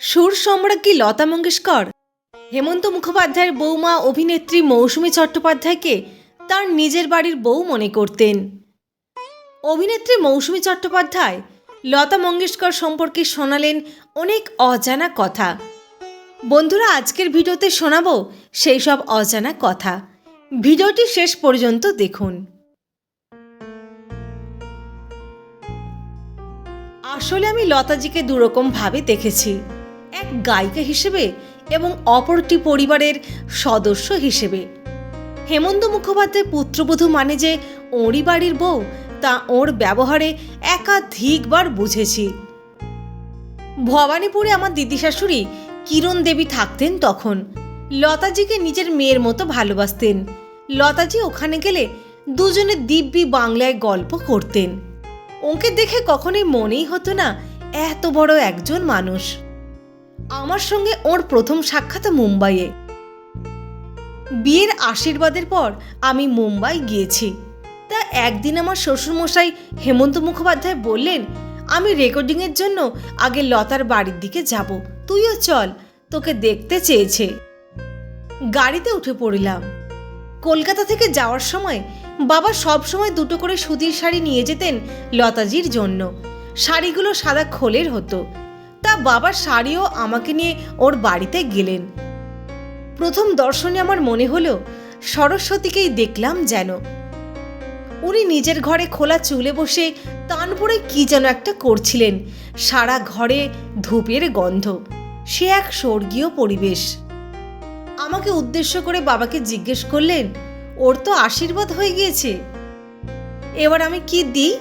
সুর সম্রাজ্ঞী লতা মঙ্গেশকর? হেমন্ত মুখোপাধ্যায়ের বৌমা অভিনেত্রী মৌসুমী চট্টোপাধ্যায়কে তার নিজের বাড়ির বউ মনে করতেন। অভিনেত্রী মৌসুমী চট্টোপাধ্যায় লতা মঙ্গেশকর সম্পর্কে শোনালেন অনেক অজানা কথা। বন্ধুরা, আজকের ভিডিওতে শোনাবো সেই সব অজানা কথা। ভিডিওটি শেষ পর্যন্ত দেখুন। আসলে আমি লতাজিকে দুরকমভাবে দেখেছি। গায়িকা হিসেবে এবং অপরটি পরিবারের সদস্য হিসেবে। হেমন্ত মুখোপাধ্যায় পুত্রবধূ মানে যে ওঁরই বাড়ির বউ, তা ওর ব্যবহারে একাধিকবার বুঝেছি। ভবানীপুরে আমার দিদি শাশুড়ি কিরণ দেবী থাকতেন তখন। লতাজিকে নিজের মেয়ের মতো ভালোবাসতেন। লতাজি ওখানে গেলে দুজনে দিব্যি বাংলায় গল্প করতেন। ওকে দেখে কখনোই মনেই হতো না, এত বড় একজন মানুষ। আমার সঙ্গে ওর প্রথম সাক্ষাৎ মুম্বাইয়ে। বিয়ের আশীর্বাদের পর আমি মুম্বাই গিয়েছি। তা একদিন আমার শ্বশুরমশাই হেমন্ত মুখোপাধ্যায় বললেন, আমি রেকর্ডিংয়ের জন্য আগে লতার বাড়ির দিকে যাব। তুইও চল, তোকে দেখতে চেয়েছে। গাড়িতে উঠে পড়লাম। কলকাতা থেকে যাওয়ার সময় বাবা সব সময় দুটো করে সুতির শাড়ি নিয়ে যেতেন লতাজির জন্য। শাড়িগুলো সাদা খোলের হতো। তা বাবার শাড়িও আমাকে নিয়ে ওর বাড়িতে গেলেন। প্রথম দর্শনে আমার মনে হলো, সরস্বতীকেই দেখলাম যেন। উনি নিজের ঘরে খোলা চুলে বসে তানপুরে কি যেন একটা করছিলেন, সারা ঘরে ধূপের গন্ধ। সে এক স্বর্গীয় পরিবেশ। আমাকে উদ্দেশ্য করে বাবাকে জিজ্ঞেস করলেন, ওর তো আশীর্বাদ হয়ে গিয়েছে। এবার আমি কি দিই?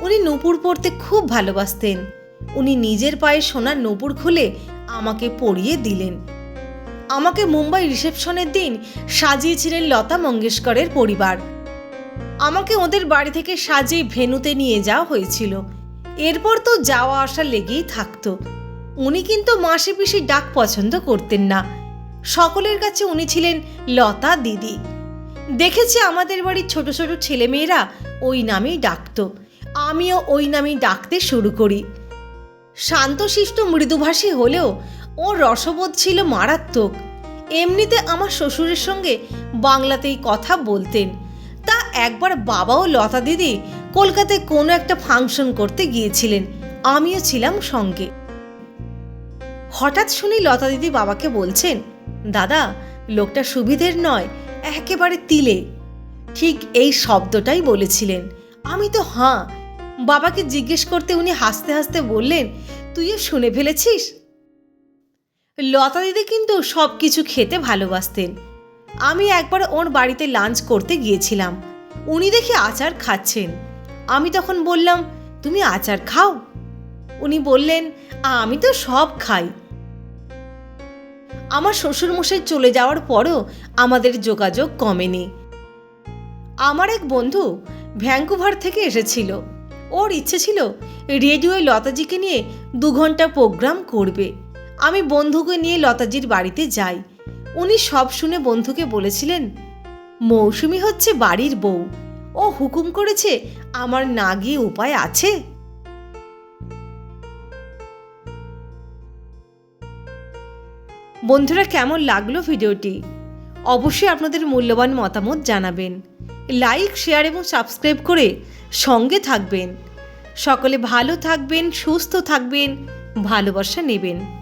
উনি নূপুর পরতে খুব ভালোবাসতেন। উনি নিজের পায়ে সোনার নূপুর খুলে আমাকে পরিয়ে দিলেন। আমাকে মুম্বাই রিসেপশনের দিন সাজিয়েছিলেন লতা মঙ্গেশকরের পরিবার। আমাকে ওদের বাড়ি থেকে সাজিয়ে ভেনুতে নিয়ে যাওয়া হয়েছিল। এরপর তো যাওয়া আসা লেগেই থাকতো। উনি কিন্তু মাসে পিসি ডাক পছন্দ করতেন না। সকলের কাছে উনি ছিলেন লতা দিদি। দেখেছি আমাদের বাড়ির ছোট ছোট ছেলেমেয়েরা ওই নামেই ডাকতো। আমিও ওই নামেই ডাকতে শুরু করি। শান্তশিষ্ট মৃদুভাষী হলেও ওর রসবোধ ছিল মারাত্মক। এমনিতে আমার শ্বশুরের সঙ্গে বাংলাতেই কথা বলতেন। তা একবার বাবাও লতা দিদি কলকাতায় কোনো একটা ফাংশন করতে গিয়েছিলেন। আমিও ছিলাম সঙ্গে। হঠাৎ শুনি লতা দিদি বাবাকে বলছেন, দাদা, লোকটা সুবিধের নয়, একেবারে তিলে। ঠিক এই শব্দটাই বলেছিলেন। আমি তো হাঁ বাবাকে জিজ্ঞেস করতে উনি হাসতে হাসতে বললেন, তুইও শুনে ফেলেছিস? লতা দিদি কিন্তু সব কিছু খেতে ভালোবাসতেন। আমি একবার ওর বাড়িতে লাঞ্চ করতে গিয়েছিলাম। উনি দেখে আচার খাচ্ছেন। আমি তখন বললাম, তুমি আচার খাও? উনি বললেন, আমি তো সব খাই। আমার শ্বশুরমশাই চলে যাওয়ার পরও আমাদের যোগাযোগ কমেনি। আমার এক বন্ধু ভ্যাঙ্কুভার থেকে এসেছিল। ওর ইচ্ছে ছিল রেডিওয় লতাজিকে নিয়ে দু ঘণ্টা প্রোগ্রাম করবে। আমি বন্ধুকে নিয়ে লতাজির বাড়িতে যাই। উনি সব শুনে বন্ধুকে বলেছিলেন, মৌসুমি হচ্ছে বাড়ির বউ। ও হুকুম করেছে আমার না গিয়ে উপায় আছে? বন্ধুরা, কেমন লাগল ভিডিওটি? অবশ্যই আপনাদের মূল্যবান মতামত জানাবেন। লাইক শেয়ার এবং সাবস্ক্রাইব করে সঙ্গে থাকবেন। সকলে ভালো থাকবেন সুস্থ থাকবেন ভালোবাসা নেবেন।